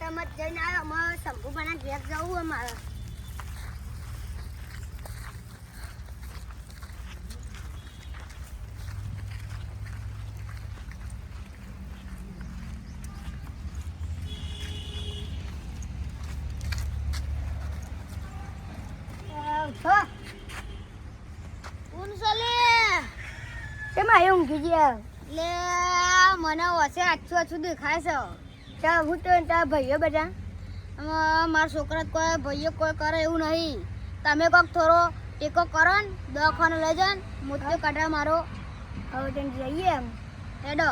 ખેતરમાં જ જઈને આવ્યો અમારે શંભુભાના ઘેર જવું અમારે હા કોણ છે લે શેમાં એવું ઊંઘી ગયા લે મને વસે આછું આછું દેખાય છે ચા હું તો ત્યાં ભાઈઓ બધા. મારા છોકરા કોઈ ભાઈઓ કોઈ કરે એવું નહીં. તમે કોક થોડો ટેકો કરો ને દવાખાને લઈ જાઓ ને મોતિયો કાઢવા મારો. હવે તેને જઈએ એમ. હેડો.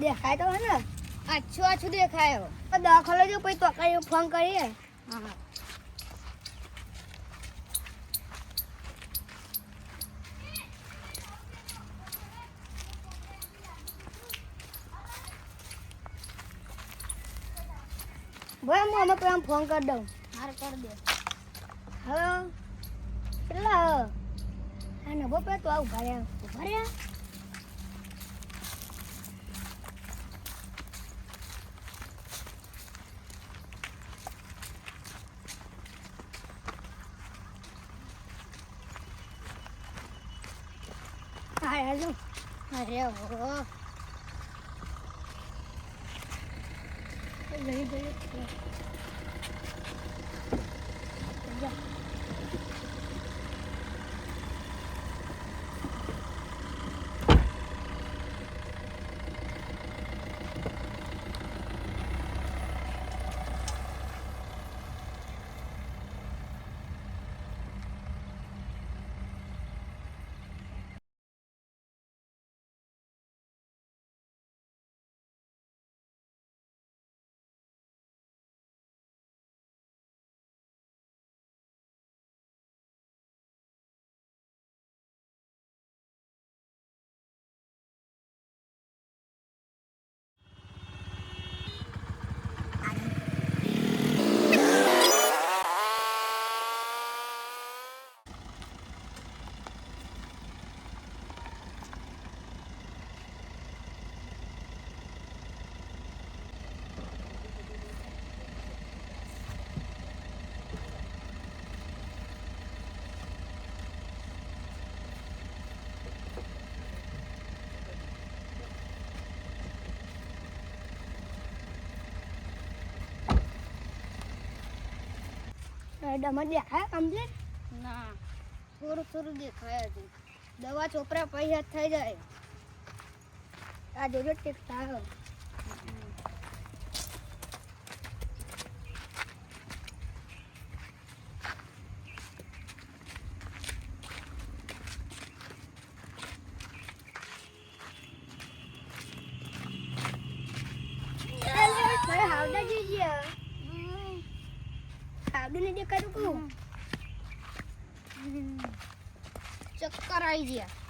દેખાય તો ને? આછું આછું દેખાય. દવાખાને જો પછી તો ફોન કરીએ. હા. ભાઈ હું અમે પેલા ફોન કરી દઉં મારે કરી દે હલો કેટલા હો હા નભો પે તો આવું ઊભા રહ્યા ઊભા રહ્યા હા Maybe. ડમર દેખાય કમ્પ્લીટ ના. થોડું થોડું દેખાય હજુ દવા ચોપરા પૈસા થઈ જાય. આ જોજો ટેકતા હો ને કહું ચક્કર આવી ગયા.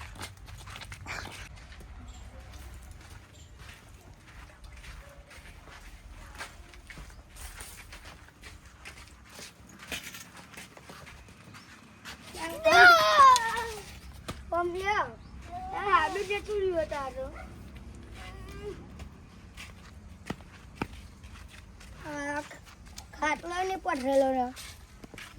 રહ્યું ખાટલો ને પડેલો ને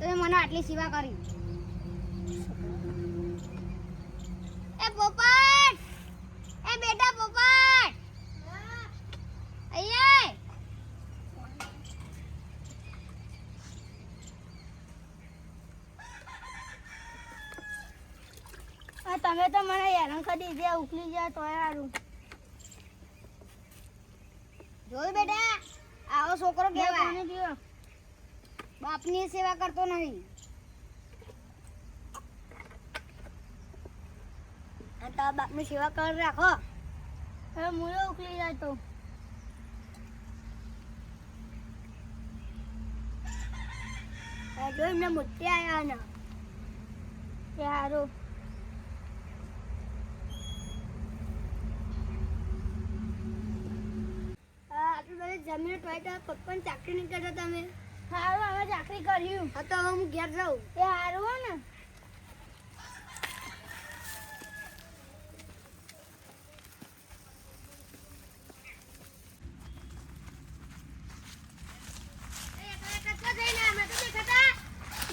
તમે મને આટલી સેવા કરી. એ પોપટ! એ બેટા પોપટ! અહીંયા તમે તો મને હેરાન કરી દીધા ઉકલી જાય તો સારું જોયું બેટા? આવો છોકરો કેવાય પાણી પીવો બાપની સેવા કરતો નહીં. તારા બાપની સેવા કર રાખો. હવે મૂળો ઉકલી જાય તો. જો એમને મોટી આવ્યા ને. એ સારું જમીન ટોય તો પપ્પાને ચાકરી નહીં કરતા તમે. હારું અમે ચાકરી કર્યું. હા તો હવે હું ઘેર જાઉં. એ હારું હો ને.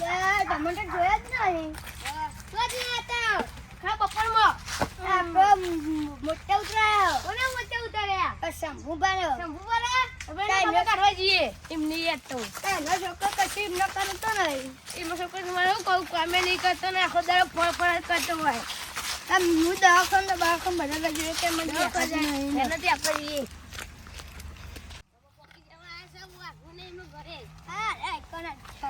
યાર, તમે તો જોયા જ નહીં. આપણો મ- મોટા ઉતરાયો. આ શંભુબાનો. એનો છોકરો કશું એમનો કરતો નહીં. આમ હું દવાખાને ને દવાખાને બધા લઈ જઈએ કે મને દેખાતું નહીં ને. હા, એ કોને છ.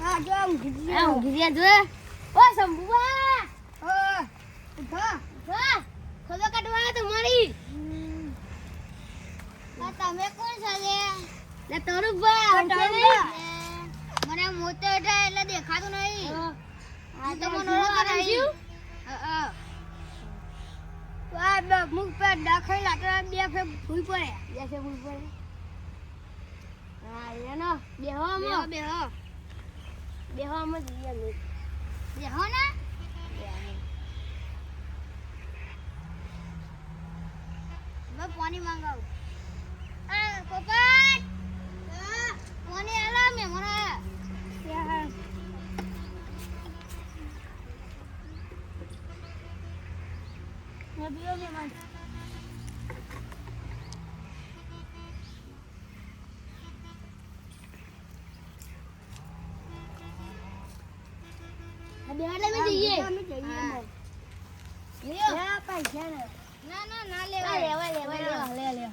હા, જો આમ ઘૂસી ગયો. ઊભા. હમ. તમે કોણ છો લે? લે, આ. મને મોટો એટલે એટલે દેખાતું નહીં. આ તો મને. આ મુખ પર દાખલ લાકડા બે પડે. બે ભૂઈ પડે. હા એનો બેહો બેહો. આમાં બેહો બેહો ને. અમે. બેહો. હવે પાણી માંગાવું. આ પોપટ પાણી આલા જઈએ. અમે જઈએ. લે, પૈસા ને. ના ના ના આ લેવાય લેવા, લેવા, લેવા, લે, લે.